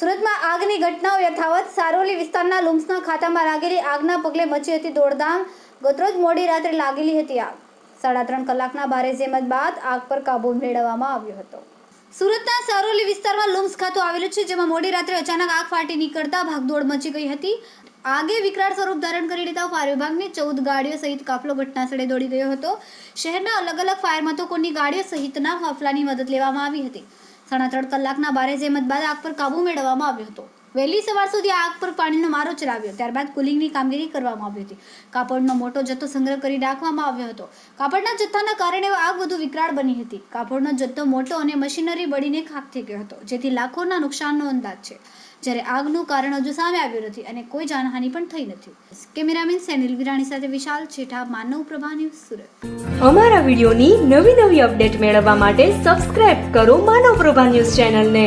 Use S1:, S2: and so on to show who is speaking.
S1: સુરતમાં આગની ઘટનાઓ યથાવત સારોલી વિસ્તારના લુમ્સના ખાતામાં લાગેલી આગના પગલે મચી હતી દોડધામ. ગતરોજ મોડી રાત્રે લાગેલી હતી આગ. સાડા ત્રણ કલાકના ભારે જેમત બાદ આગ પર કાબુ મેળવવામાં આવ્યો હતો. સુરતના સારોલી વિસ્તારમાં લુમ્સ ખાતું આવેલું છે, જેમાં મોડી રાત્રે અચાનક આગ ફાટી નીકળતા ભાગદોડ મચી ગઈ હતી. આગે વિકરાળ સ્વરૂપ ધારણ કરી લેતા ફાયર વિભાગની ચૌદ ગાડીઓ સહિત કાફલો ઘટનાસ્થળે દોડી ગયો હતો. શહેરના અલગ અલગ ફાયર મથકોની ગાડીઓ સહિતના કાફલાની મદદ લેવામાં આવી હતી. સાડા ત્રણ કલાકના ભારે જહેમત બાદ આગ પર કાબુ મેળવવામાં આવ્યો હતો. વહેલી સવાર સુધી આગ પર પાણીનો મારો ચલાવ્યો ત્યારબાદ કુલિંગની કામગીરી કરવામાં આવી હતી. કાપડનો મોટો જથ્થો સંગ્રહ કરી રાખવામાં આવ્યો હતો. કાપડના જથ્થાના કારણે આગ વધુ વિકરાળ બની હતી. કાપડનો જથ્થો મોટો અને મશીનરી બળીને ખાક થઈ ગયો હતો, જેથી લાખોના નુકસાનનો અંદાજ છે. જ્યારે આગનું કારણ હજુ સામે આવ્યું નથી અને કોઈ જાનહાનિ પણ થઈ નથી. કેમેરામેન સેનિલ વિરાણી સાથે વિશાલ છેઠા, માનવ પ્રભા ન્યૂઝ સુરત.
S2: અમારા વિડીયોની નવી નવી અપડેટ મેળવવા માટે સબસ્ક્રાઇબ કરો માનવ પ્રભા ન્યૂઝ ચેનલને.